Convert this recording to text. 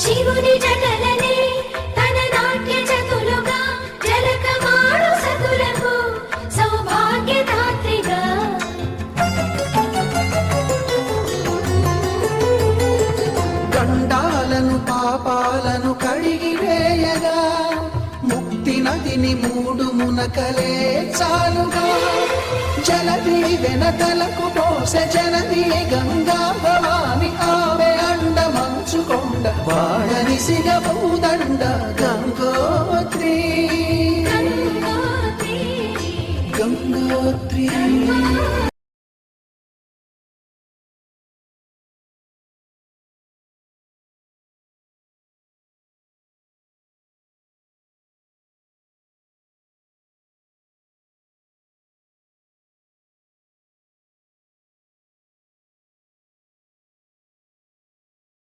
శివుని జటలనే తన నాట్య చతులుగా జలకమాడు సతులకు పాపాలను కడిగి వేయగా ముక్తి నదిని మూడు మునకలే చాలుగా. జలది వెనకలకు పోస జనది గంగా భవా ಸಿಗಬಹುದಂಡ ಗಂಗೋತ್ರಿ ಗಂಗೋತ್ರಿ